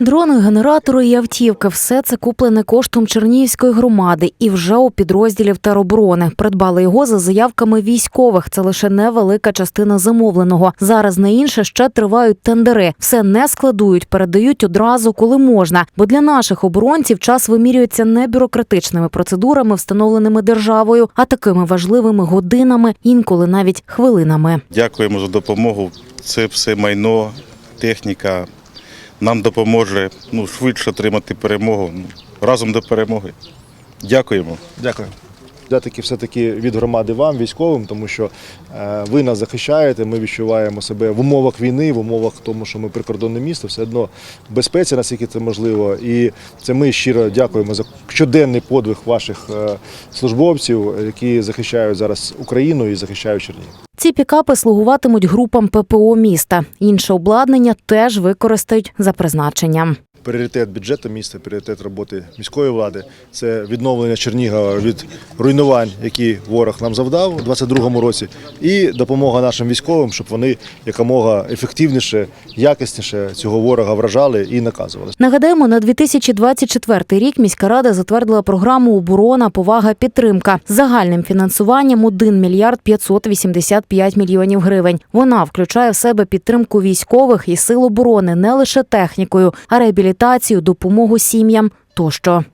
Дрони, генератори і автівки все це куплене коштом Чернігівської громади і вже у підрозділів тероборони. Придбали його за заявками військових. Це лише невелика частина замовленого. Зараз на інше ще тривають тендери. Все не складують, передають одразу, коли можна. Бо для наших оборонців час вимірюється не бюрократичними процедурами, встановленими державою, а такими важливими годинами, інколи навіть хвилинами. Дякуємо за допомогу. Це все майно, техніка нам допоможе ну, швидше отримати перемогу. Разом до перемоги. Дякуємо. Дякую. Дякую все-таки від громади вам, військовим, тому що е, ви нас захищаєте, ми відчуваємо себе в умовах війни, в умовах тому, що ми прикордонне місто, все одно безпеці, наскільки це можливо. І це ми щиро дякуємо за щоденний подвиг ваших е, службовців, які захищають зараз Україну і захищають Чернігів. Ці пікапи слугуватимуть групам ППО міста. Інше обладнання теж використають за призначенням. Пріоритет бюджету міста, пріоритет роботи міської влади це відновлення Чернігова від руйнувань, які ворог нам завдав у 2022 році, і допомога нашим військовим, щоб вони якомога ефективніше, якісніше цього ворога вражали і наказували. Нагадаємо, на 2024 рік міська рада затвердила програму оборона, повага, підтримка з загальним фінансуванням 1 мільярд 585 мільйонів гривень. Вона включає в себе підтримку військових і сил оборони не лише технікою, а реабілітацію, допомогу сім'ям тощо.